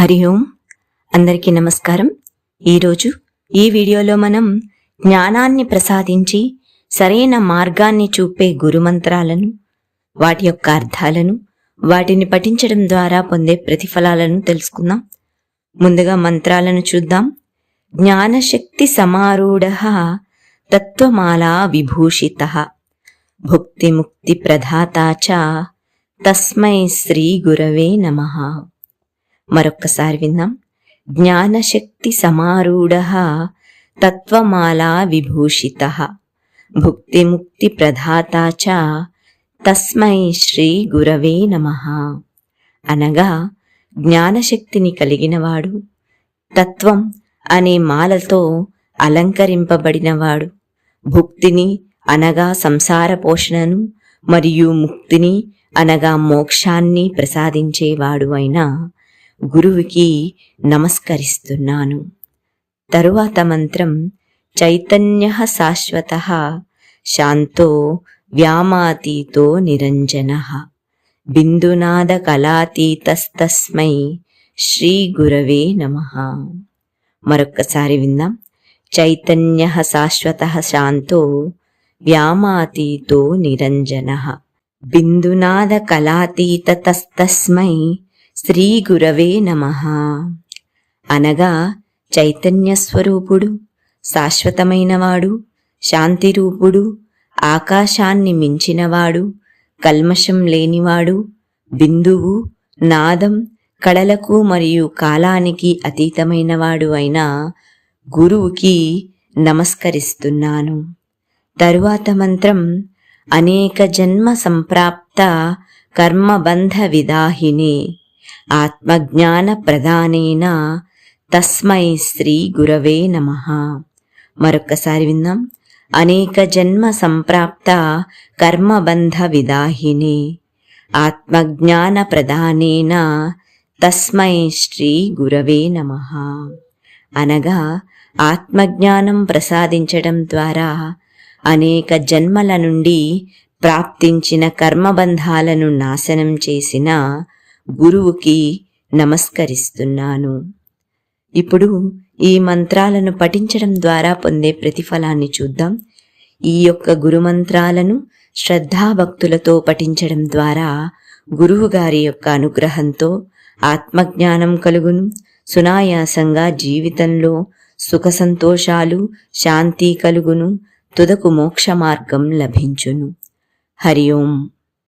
హరి ఓం. అందరికీ నమస్కారం. ఈరోజు ఈ వీడియోలో మనం జ్ఞానాన్ని ప్రసాదించి సరైన మార్గాన్ని చూపే గురుమంత్రాలను వాటి యొక్క అర్థాలను వాటిని పఠించడం ద్వారా పొందే ప్రతిఫలాలను తెలుసుకుందాం. ముందుగా మంత్రాలను చూద్దాం. జ్ఞానశక్తి సమారూఢ తత్వమాలా విభూషిత భుక్తిముక్తి ప్రధాత చ తస్మై శ్రీ గురవే నమః. మరొక్కసారి విందాం జ్ఞానశక్తి సమారూఢ తత్వమాలా విభూషిత. భుక్తిముక్తి ప్రధాత చ తస్మై శ్రీ గురవే నమ. అనగా జ్ఞానశక్తిని కలిగినవాడు తత్వం అనే మాలతో అలంకరింపబడినవాడు భుక్తిని అనగా సంసార పోషణను మరియు ముక్తిని అనగా మోక్షాన్ని ప్రసాదించేవాడు అయిన గురువుకి నమస్కరిస్తున్నాను. తరువాత మంత్రం చైతన్య శాశ్వత శాంతో వ్యామాతీతో నిరంజన. బిందునాద కళాతీతస్తస్మై శ్రీ గురవే నమ. మరొక్కసారి విందాం. చైతన్య శాశ్వత శాంతో వ్యామాతీతో నిరంజన. బిందునాద కళాతీతస్తస్మై శ్రీ గురవే నమ. అనగా చైతన్యస్వరూపుడు శాశ్వతమైనవాడు శాంతిరూపుడు ఆకాశాన్ని మించినవాడు కల్మషం లేనివాడు బిందువు నాదం కళలకు మరియు కాలానికి అతీతమైనవాడు అయిన గురువుకి నమస్కరిస్తున్నాను. తరువాత మంత్రం అనేక జన్మ సంప్రాప్త కర్మబంధ విదాహిని. ఆత్మజ్ఞాన ప్రధానేన తస్మై శ్రీ గురవే నమ. మరొక్కసారి విందాం. అనేక జన్మ సంప్రాప్త కర్మబంధ విదాహిని ఆత్మజ్ఞాన ప్రధానేన తస్మై శ్రీ గురవే నమ. అనగా ఆత్మజ్ఞానం ప్రసాదించడం ద్వారా అనేక జన్మల నుండి ప్రాప్తించిన కర్మబంధాలను నాశనం చేసిన గురువుకి నమస్కరిస్తున్నాను. ఇప్పుడు ఈ మంత్రాలను పఠించడం ద్వారా పొందే ప్రతిఫలాన్ని చూద్దాం. ఈ యొక్క గురుమంత్రాలను శ్రద్ధాభక్తులతో పఠించడం ద్వారా గురువు గారి యొక్క అనుగ్రహంతో ఆత్మజ్ఞానం కలుగును. సునాయాసంగా జీవితంలో సుఖ సంతోషాలు శాంతి కలుగును. తుదకు మోక్ష మార్గం లభించును. హరి ఓం.